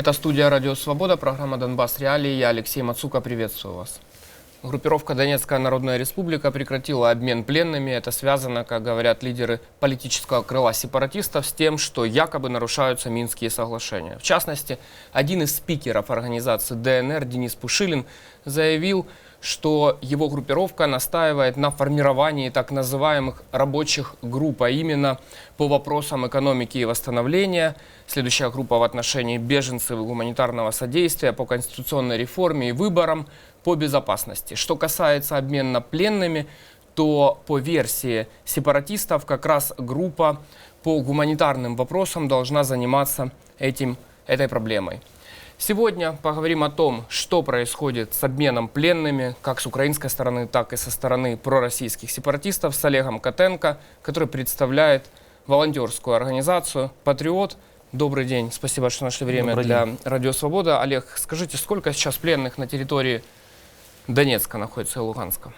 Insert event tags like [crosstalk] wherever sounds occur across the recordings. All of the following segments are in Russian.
Это студия «Радио Свобода», программа «Донбасс Реалии». Я Алексей Мацука, приветствую вас. Группировка Донецкая Народная Республика прекратила обмен пленными. Это связано, как говорят лидеры политического крыла сепаратистов, с тем, что якобы нарушаются Минские соглашения. В частности, один из спикеров организации ДНР, Денис Пушилин, заявил, его группировка настаивает на формировании так называемых рабочих групп, а именно по вопросам экономики и восстановления, следующая группа в отношении беженцев и гуманитарного содействия, по конституционной реформе и выборам, по безопасности. Что касается обмена пленными, то по версии сепаратистов как раз группа по гуманитарным вопросам должна заниматься этим, этой проблемой. Сегодня поговорим о том, что происходит с обменом пленными, как с украинской стороны, так и со стороны пророссийских сепаратистов, с Олегом Котенко, который представляет волонтерскую организацию «Патриот». Добрый день, спасибо, что нашли время Добрый для Радио Свобода. Олег, скажите, сколько сейчас пленных на территории Донецка находится и Луганска?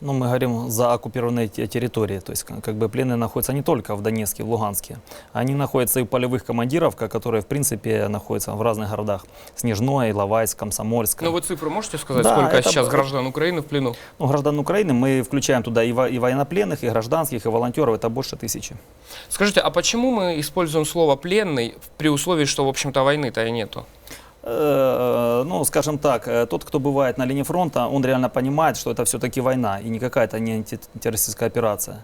Ну, мы говорим за оккупированные те- территории. То есть, как бы пленные находятся не только в Донецке, в Луганске. Они находятся и в полевых командировках, которые, в принципе, находятся в разных городах. Снежной, Иловайск, Комсомольск. Ну, вы цифру можете сказать, Да, сколько это сейчас граждан Украины в плену? Ну, граждан Украины мы включаем туда и, во- и военнопленных, и гражданских, и волонтеров. Это больше тысячи. Скажите, а почему мы используем слово «пленный» при условии, что, в общем-то, войны-то и нету? Э, Ну, скажем так, э, тот, кто бывает на линии фронта, он реально понимает, что это все-таки война и не какая-то не антитеррористическая операция.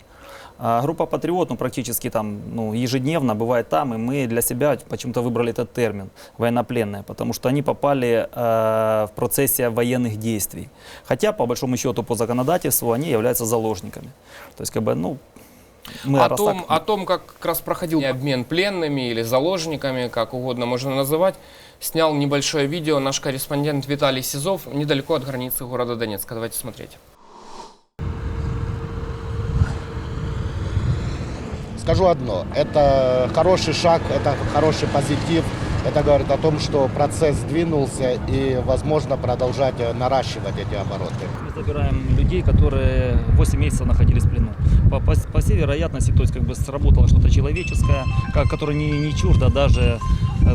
А группа «Патриот» ну, практически там, ну, ежедневно бывает там, и мы для себя почему-то выбрали этот термин «военнопленные», потому что они попали э, в процессе военных действий. Хотя, по большому счету, по законодательству они являются заложниками. То есть, как бы, ну, мы о, том, так- о том, как как раз проходил обмен пленными или заложниками, как угодно можно называть, снял небольшое видео наш корреспондент Виталий Сизов недалеко от границы города Донецка. Давайте смотреть. Скажу одно, это хороший шаг, это хороший позитив. Это говорит о том, что процесс сдвинулся и возможно продолжать наращивать эти обороты. Мы забираем людей, которые 8 месяцев находились в плену. По, по, по всей вероятности, то есть как бы сработало что-то человеческое, ка- которое не, не чуждо даже,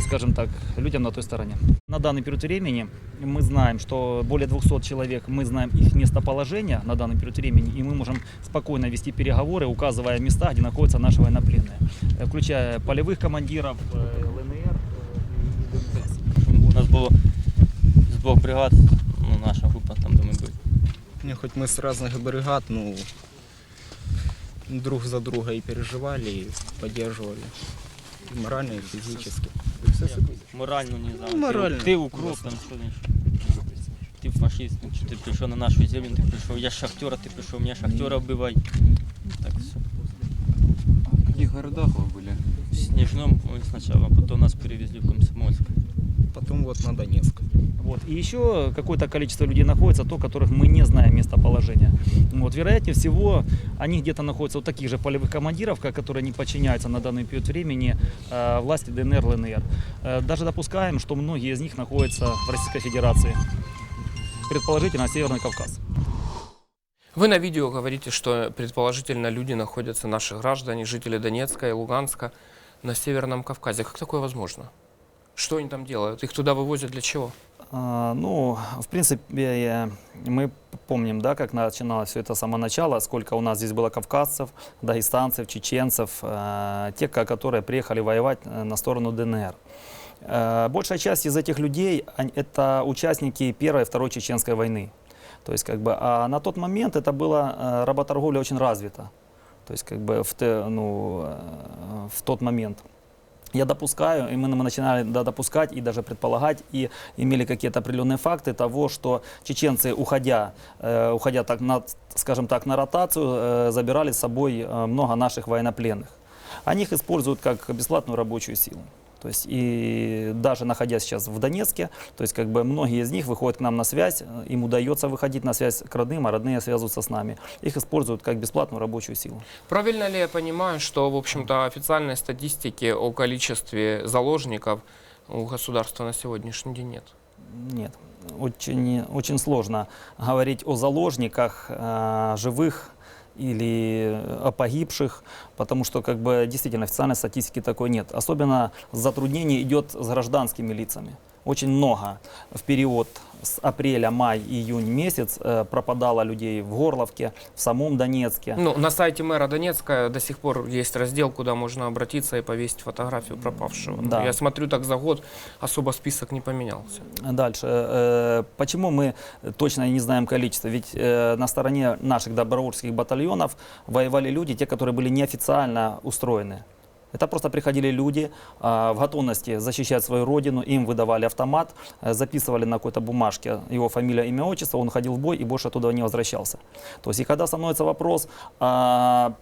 скажем так, людям на той стороне. На данный период времени мы знаем, что более 200 человек, мы знаем их местоположение на данный период времени, и мы можем спокойно вести переговоры, указывая места, где находятся наши военнопленные, э, включая полевых командиров, э, ЛНР э. У нас було з двох бригад, ну, наша група там, ми були. Не, хоть мы с разных бригад, ну, друг за друга и переживали, и поддерживали. И морально, и физически. Морально не знаю. Ну, морально. Ти, ти укроп, там що не Ти фашист, що ти прийшов на нашу землю, ти прийшов, я шахтера, ти прийшов, мене шахтера вбивай. Так все. В каких городах вы были? В Снежном сначала, а потом нас перевезли в Комсомольск. Потом вот на Донецк. Вот. И еще какое-то количество людей находится, то, которых мы не знаем местоположения. Вот. Вероятнее всего, они где-то находятся у таких же полевых командиров, которые не подчиняются на данный период времени э, власти ДНР, ЛНР. Э, даже допускаем, что многие из них находятся в Российской Федерации. Предположительно, Северный Кавказ. Вы на видео говорите, что предположительно люди находятся, наши граждане, жители Донецка и Луганска, на Северном Кавказе. Как такое возможно? Что они там делают? Их туда вывозят для чего? А, Ну, в принципе, мы помним, да, как начиналось все это с самого начала, сколько у нас здесь было кавказцев, дагестанцев, чеченцев, э, те, ко- которые приехали воевать э, на сторону ДНР. Э, Большая часть из этих людей это участники Первой и Второй Чеченской войны. То есть, как бы, а на тот момент это была работорговля очень развита. То есть, как бы, в, ну, в тот момент. Я допускаю, и мы, начинали да, допускать и даже предполагать, и имели какие-то определенные факты того, что чеченцы, уходя, э, уходя так на, скажем так, на ротацию, э, забирали с собой э, много наших военнопленных. Они их используют как бесплатную рабочую силу. То есть и даже находясь сейчас в Донецке, то есть как бы многие из них выходят к нам на связь, э, им удается выходить на связь к родным, а родные связываются с нами. Их используют как бесплатную рабочую силу. Правильно ли я понимаю, что, в общем-то, официальной статистики о количестве заложников у государства на сегодняшний день нет? Нет, очень, очень сложно говорить о заложниках, э, живых или о погибших, потому что как бы действительно официальной статистики такой нет. Особенно затруднение идет с гражданскими лицами. Очень много в период с апреля, май, июнь месяц э, пропадало людей в Горловке, в самом Донецке. Ну, на сайте мэра Донецка до сих пор есть раздел, куда можно обратиться и повесить фотографию пропавшего. Да. Я смотрю, так за год особо список не поменялся. Дальше. Э, Почему мы точно не знаем количество? Ведь э, на стороне наших добровольческих батальонов воевали люди, те, которые были неофициально устроены. Это просто приходили люди а, в готовности защищать свою родину, им выдавали автомат, э, записывали на какой-то бумажке его фамилия, имя, отчество, он ходил в бой и больше оттуда не возвращался. То есть и когда становится вопрос, а,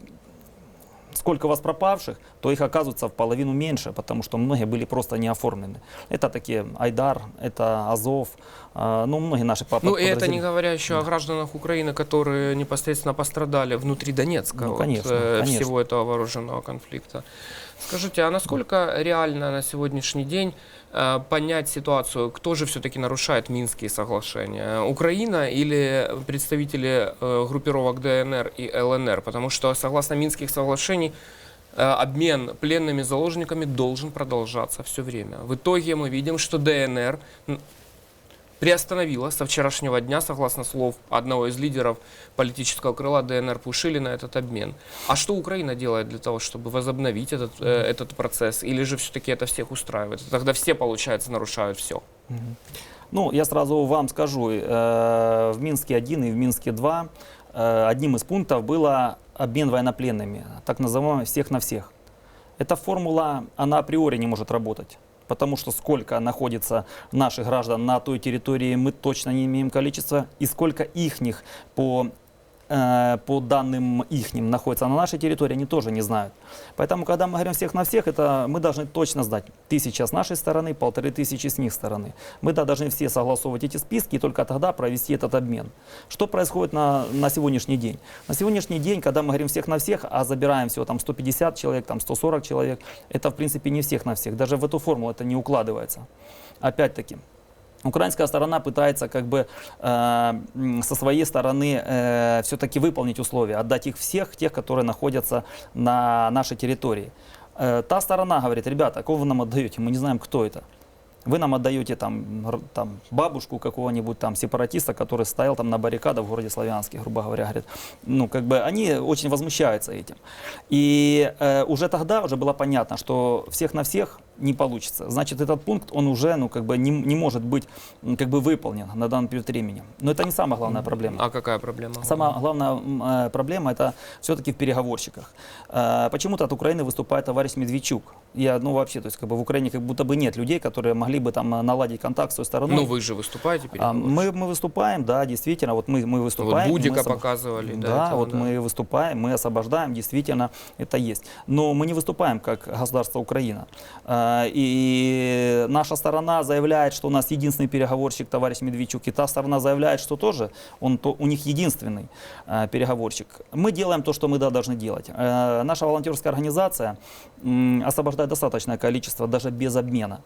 сколько у вас пропавших, то их оказывается в половину меньше, потому что многие были просто не оформлены. Это такие Айдар, это Азов, а, ну многие наши папы. Ну, и это не говоря еще о гражданах Украины, которые непосредственно пострадали внутри Донецка Ну, от конечно, э, конечно. всего этого вооруженного конфликта. Скажите, а насколько реально на сегодняшний день э, понять ситуацию, кто же все-таки нарушает Минские соглашения? Украина или представители э, группировок ДНР и ЛНР? Потому что согласно Минских соглашений э, обмен пленными заложниками должен продолжаться все время. В итоге мы видим, что ДНР приостановила со вчерашнего дня, согласно слов одного из лидеров политического крыла ДНР Пушилина, этот обмен. А что Украина делает для того, чтобы возобновить этот, э, этот процесс? Или же все-таки это всех устраивает? Тогда все, получается, нарушают все. Ну, я сразу вам скажу, э, в Минске 1 и в Минске 2 э, одним из пунктов было обмен военнопленными, так называемый всех на всех. Эта формула, она априори не может работать. Потому что сколько находится наших граждан на той территории, мы точно не имеем количества. И сколько ихних по, по данным ихним находится на нашей территории, они тоже не знают. Поэтому, когда мы говорим всех на всех, это мы должны точно знать. Тысяча с нашей стороны, полторы тысячи с них стороны. Мы да, должны все согласовывать эти списки и только тогда провести этот обмен. Что происходит на, на сегодняшний день? На сегодняшний день, когда мы говорим всех на всех, а забираем всего там 150 человек, там 140 человек, это в принципе не всех на всех. Даже в эту формулу это не укладывается. Опять-таки, Украинская сторона пытается как бы э, со своей стороны э, все-таки выполнить условия, отдать их всех, тех, которые находятся на нашей территории. Э, та сторона говорит, ребята, кого вы нам отдаете, мы не знаем, кто это. Вы нам отдаете там, там бабушку какого-нибудь там сепаратиста, который стоял там на баррикадах в городе Славянске, грубо говоря, говорят. Ну, как бы они очень возмущаются этим. И э, уже тогда уже было понятно, что всех на всех не получится. Значит, этот пункт, он уже, ну, как бы не, не может быть, как бы выполнен на данный период времени. Но это не самая главная проблема. А какая проблема? Самая главная э, проблема это все-таки в переговорщиках. Э, Почему-то от Украины выступает товарищ Медведчук. Я, ну вообще, то есть как бы в Украине как будто бы нет людей, которые могли бы там э, наладить контакт с той стороной. Ну, вы же выступаете перед А, мы, мы выступаем, да, действительно, вот мы, мы Вот выступаем. и Будика мы показывали. до Да, этого, вот мы выступаем, мы освобождаем, действительно, это есть. Но мы не выступаем как государство Украина. А, И наша сторона заявляет, что у нас единственный переговорщик товарищ Медведчук, и та сторона заявляет, что тоже он, то, у них единственный а, переговорщик. Мы делаем то, что мы да, должны делать. Наша волонтерская организация освобождает достаточное количество даже без обмена.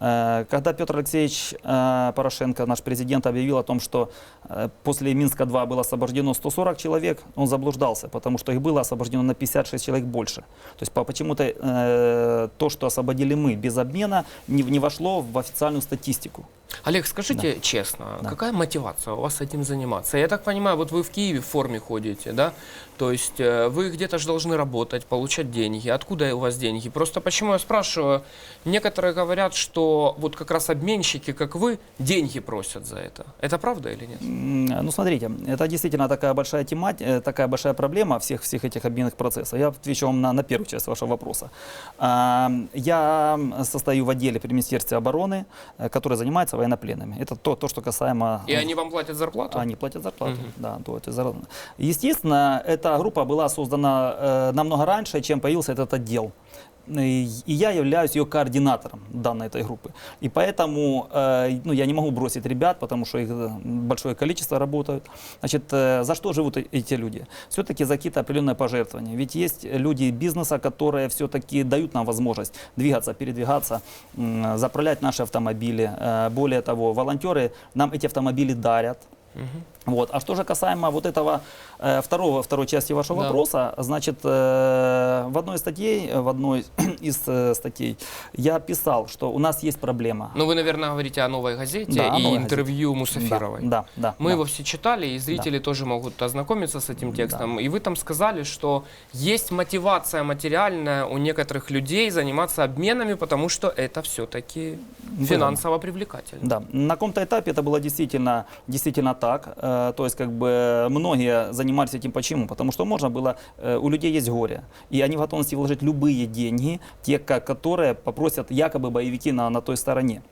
Э, Когда Петр Алексеевич э, Порошенко, наш президент, объявил о том, что э, после Минска-2 было освобождено 140 человек, он заблуждался, потому что их было освобождено на 56 человек больше. То есть по- почему-то то, что освободили мы без обмена, не вошло в официальную статистику. Олег, скажите честно, Да. какая мотивация у вас этим заниматься? Я так понимаю, вот вы в Киеве в форме ходите, да? То есть э, вы где-то же должны работать, получать деньги. Откуда у вас деньги? Просто почему я спрашиваю? Некоторые говорят, что вот как раз обменщики, как вы, деньги просят за это. Это правда или нет? Ну, смотрите, это действительно такая большая тематика, такая большая проблема всех, всех этих обменных процессов. Я отвечу вам на, на первую часть вашего вопроса. А, Я состою в отделе при Министерстве обороны, э, который занимается военнопленными. Это то, то что касаемо... И они вам платят зарплату? Они платят зарплату, Мгм. да, то это зар- Естественно, эта группа была создана э, намного раньше, чем появился этот отдел. И я являюсь ее координатором данной этой группы. И поэтому э, ну, я не могу бросить ребят, потому что их э, большое количество работают. Значит, э, за что живут эти люди? Все-таки за какие-то определенные пожертвования. Ведь есть люди бизнеса, которые все-таки дают нам возможность двигаться, передвигаться, заправлять наши автомобили. Более того, волонтеры нам эти автомобили дарят. Вот. А что же касаемо вот этого э, второго, второй части вашего Да. вопроса, значит, э, в одной из статей, в одной [clears throat] из э, статей я писал, что у нас есть проблема. Ну, вы, наверное, говорите о «Новой газете» Да, и «Новой интервью Мусафировой. Да, да, Мы да. его все читали, и зрители тоже могут ознакомиться с этим текстом. И вы там сказали, что есть мотивация материальная у некоторых людей заниматься обменами, потому что это все-таки финансово привлекательно. Да, на каком-то этапе это было действительно, действительно так. То есть, как бы многие занимались этим почему? Потому что можно было, э, у людей есть горе, и они в готовности вложить любые деньги, те, которые попросят якобы боевики на, на той стороне.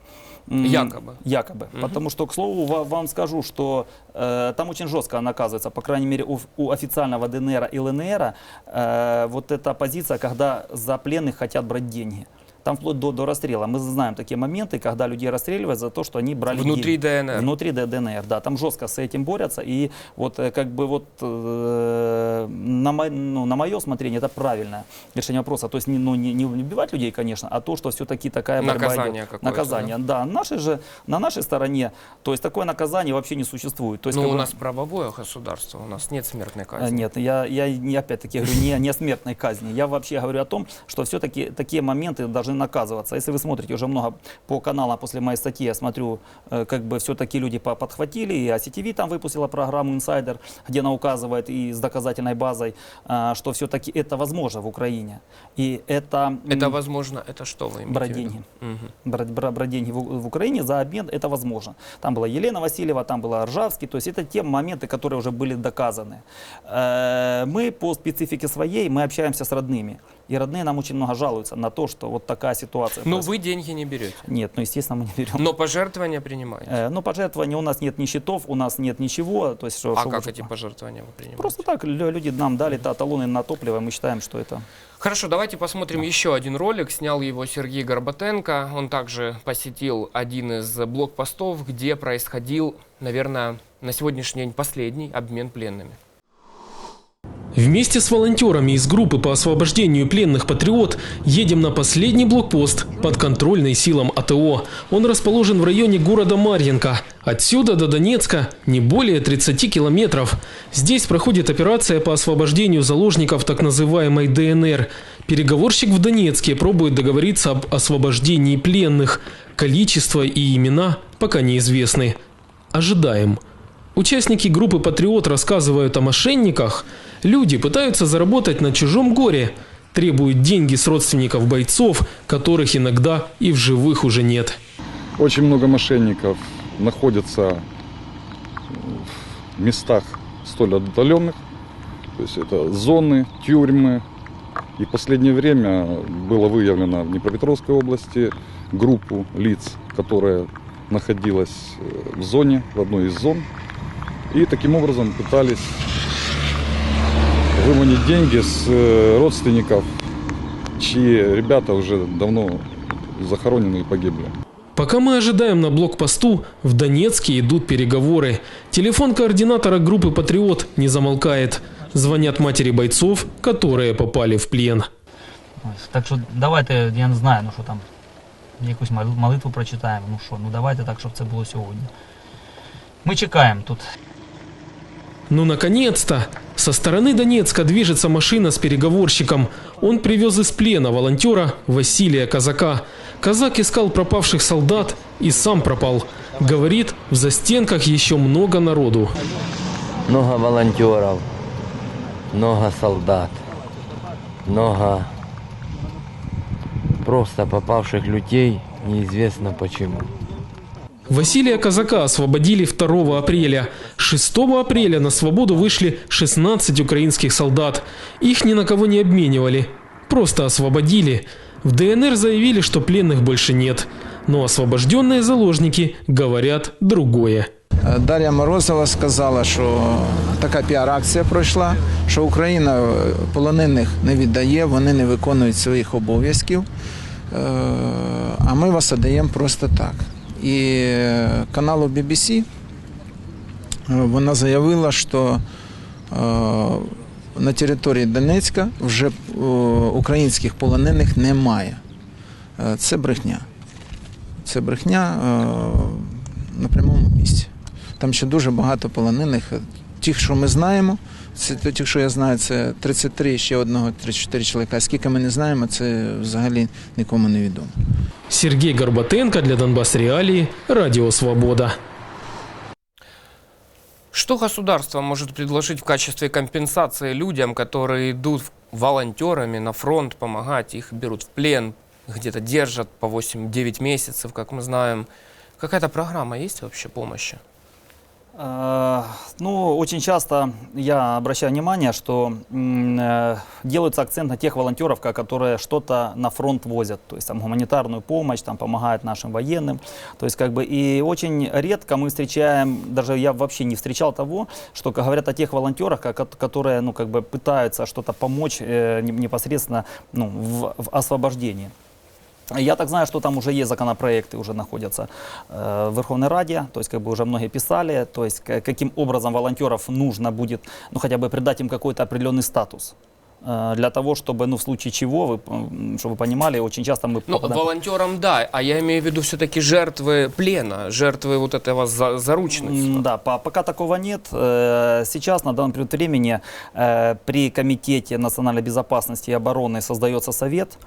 Якобы. Якобы. Потому что, к слову, ва- вам скажу, что э, там очень жестко наказывается, по крайней мере, у, у официального ДНР и ЛНР, э, вот эта позиция, когда за пленных хотят брать деньги. Там вплоть до, до расстрела. Мы знаем такие моменты, когда людей расстреливают за то, что они брали Внутри деньги. ДНР. Внутри ДНР, да. Там жестко с этим борются. И вот э, как бы вот э, на, мо- ну, на мое смотрение это правильное решение вопроса. То есть не, ну, не, не убивать людей, конечно, а то, что все-таки такая борьба Наказание идет. какое-то, Наказание, да. Наши же, на нашей стороне, то есть такое наказание вообще не существует. То есть, Ну, как у бы- нас правовое государство, у нас нет смертной а, казни. Нет, я, я не опять-таки говорю не, не о смертной казни. Я вообще говорю о том, что все-таки такие моменты должны наказываться. Если вы смотрите уже много по каналам после моей статьи, я смотрю, э, как бы все-таки люди по- подхватили, и ACTV там выпустила программу Insider, где она указывает и с доказательной базой, а, что все-таки это возможно в Украине. И это... Это возможно, это что вы имеете брать в виду? деньги. Мгм. брать, бра- брать деньги в, в Украине за обмен, это возможно. Там была Елена Васильева, там была Ржавский, то есть это те моменты, которые уже были доказаны. Э, Мы по специфике своей, мы общаемся с родными, и родные нам очень много жалуются на то, что вот такая ситуация. Но происходит. вы деньги не берете. Нет, ну естественно мы не берем. Но пожертвования принимаете. Э, Ну, пожертвования у нас нет ни счетов, у нас нет ничего. То есть, что, А что как эти пожертвования вы принимаете? Просто так, лю- люди нам дали та- талоны на топливо, и мы считаем, что это... Хорошо, давайте посмотрим еще один ролик. Снял его Сергей Горбатенко. Он также посетил один из блокпостов, где происходил, наверное, на сегодняшний день последний обмен пленными. Вместе с волонтерами из группы по освобождению пленных «Патриот» едем на последний блокпост подконтрольный силам АТО. Он расположен в районе города Марьинка. Отсюда до Донецка не более 30 километров. Здесь проходит операция по освобождению заложников так называемой ДНР. Переговорщик в Донецке пробует договориться об освобождении пленных. Количество и имена пока неизвестны. Ожидаем. Участники группы «Патриот» рассказывают о мошенниках. Люди пытаются заработать на чужом горе, требуют деньги с родственников бойцов, которых иногда и в живых уже нет. Очень много мошенников находятся в местах столь отдаленных. То есть это зоны, тюрьмы. И в последнее время было выявлено в Днепропетровской области группу лиц, которая находилась э, в зоне, в одной из зон. И таким образом пытались выманить деньги с э, родственников, чьи ребята уже давно захоронены и погибли. Пока мы ожидаем на блокпосту, в Донецке идут переговоры. Телефон координатора группы «Патриот» не замолкает. Звонят матери бойцов, которые попали в плен. Ось, Так що давайте, я не знаю, ну що там, якусь мол- молитву прочитаємо, ну що, ну давайте так, щоб це було сьогодні. Ми чекаємо тут. Ну, наконец-то! Со стороны Донецка движется машина с переговорщиком. Он привез из плена волонтера Василия Казака. Казак искал пропавших солдат и сам пропал. Говорит, в застенках еще много народу. много волонтеров, много солдат, много просто попавших людей, неизвестно почему. Василия Казака освободили 2 апреля. 6 апреля на свободу вышли 16 украинских солдат. Их ни на кого не обменивали. Просто освободили. В ДНР заявили, что пленных больше нет. Но освобожденные заложники говорят другое. Е, Дар'я Морозова сказала, що така піар-акція пройшла, що Україна е, полонених не віддає, вони не виконують своїх обов'язків, Е, а ми вас віддаємо просто так. І каналу BBC е, вона заявила, що е, на території Донецька вже е, українських полонених немає. Це брехня. Це брехня на прямому місці. Там ще дуже багато полонених. Тих, що ми знаємо, це тих, що я знаю, це 33, ще одного 34 чоловіка. А скільки ми не знаємо, це взагалі нікому не відомо. Сергей Горбатенко для Донбасс Реалии, Радио Свобода. Что государство может предложить в качестве компенсации людям, которые идут волонтерами на фронт помогать, их берут в плен, где-то держат по 8-9 месяцев, как мы знаем? Какая-то программа есть вообще помощи? Э, Ну, очень часто я обращаю внимание, что э, делается акцент на тех волонтеров, которые что-то на фронт возят, то есть там гуманитарную помощь, там помогают нашим военным, то есть как бы и очень редко мы встречаем, даже я вообще не встречал того, что говорят о тех волонтерах, которые, ну, как бы пытаются что-то помочь э, не- непосредственно, ну, в, в освобождении. Я так знаю, что там уже есть законопроекты, уже находятся э, в Верховной Раде, то есть как бы уже многие писали, то есть каким образом волонтеров нужно будет, ну хотя бы придать им какой-то определенный статус. Э, Для того, чтобы, ну, в случае чего, вы, чтобы вы понимали, очень часто мы Ну, попадаем- волонтерам да, а я имею в виду все-таки жертвы плена, жертвы вот этого за- заручничества. М, Да, по- пока такого нет. Э, Сейчас, на данный период времени, э, при Комитете национальной безопасности и обороны создается совет,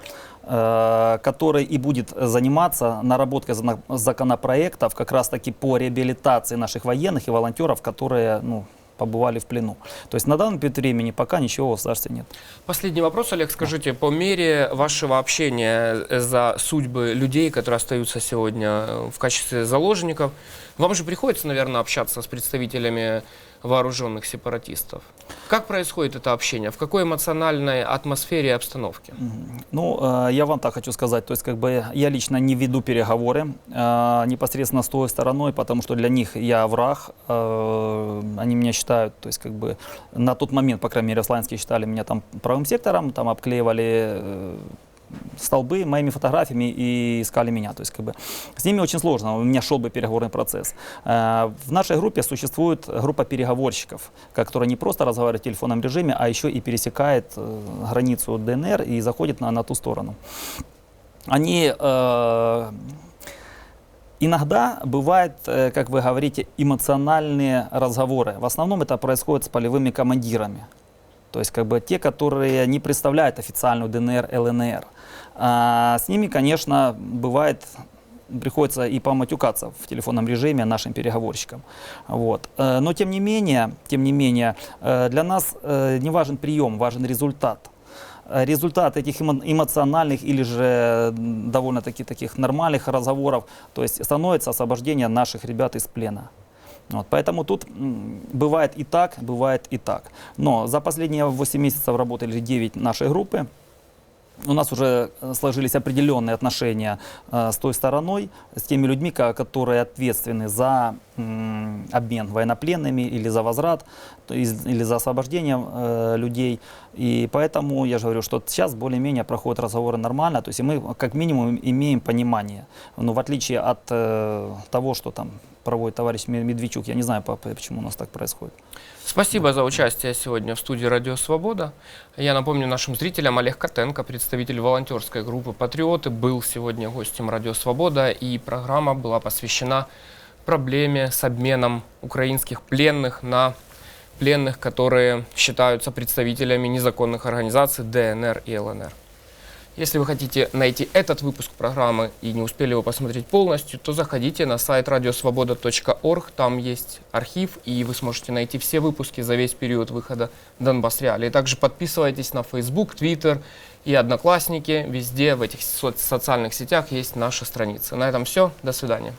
который и будет заниматься наработкой законопроектов как раз-таки по реабилитации наших военных и волонтеров, которые ну, побывали в плену. То есть на данный период времени пока ничего в государстве нет. Последний вопрос, Олег, скажите, по мере вашего общения э, за судьбы людей, которые остаются сегодня э, в качестве заложников, вам же приходится, наверное, общаться с представителями вооруженных сепаратистов. Как происходит это общение? В какой эмоциональной атмосфере и обстановке? Ну, э, я вам так хочу сказать, то есть как бы я лично не веду переговоры э, непосредственно с той стороной, потому что для них я враг, э, они меня считают, то есть как бы на тот момент, по крайней мере, в Славянске считали меня там правым сектором, там обклеивали столбы моими фотографиями и искали меня. То есть как бы с ними очень сложно, у меня шел бы переговорный процесс. Э, В нашей группе существует группа переговорщиков, которая не просто разговаривает в телефонном режиме, а еще и пересекает э, границу ДНР и заходит на, на ту сторону. Они э, Иногда бывает, э, как вы говорите, эмоциональные разговоры. В основном это происходит с полевыми командирами. То есть как бы те, которые не представляют официальную ДНР, ЛНР. А с ними, конечно, бывает приходится и поматюкаться в телефонном режиме нашим переговорщикам. Вот. Э, Но тем не менее, тем не менее, э, для нас э, не важен прием, важен результат. Результат этих эмо- эмоциональных или же довольно-таки таких нормальных разговоров, то есть становится освобождение наших ребят из плена. Вот, поэтому тут бывает и так, бывает и так. Но за последние 8 месяцев работали 9 нашей группы. У нас уже э, сложились определенные отношения э, с той стороной, с теми людьми, ко- которые ответственны за обмен военнопленными или за возврат, или за освобождение э, людей. И поэтому я же говорю, что сейчас более-менее проходят разговоры нормально, то есть мы как минимум имеем понимание. Но в отличие от того, что там проводит товарищ Ме- Медведчук, я не знаю, по- почему у нас так происходит. Спасибо за участие сегодня в студии «Радио Свобода». Я напомню нашим зрителям, Олег Котенко, представитель волонтерской группы «Патриоты», был сегодня гостем «Радио Свобода», и программа была посвящена проблеме с обменом украинских пленных на пленных, которые считаются представителями незаконных организаций ДНР и ЛНР. Если вы хотите найти этот выпуск программы и не успели его посмотреть полностью, то заходите на сайт радиосвобода.орг, там есть архив, и вы сможете найти все выпуски за весь период выхода Донбасс Реалии. Также подписывайтесь на Facebook, Twitter и Одноклассники, везде в этих со- социальных сетях есть наши страницы. На этом все, до свидания.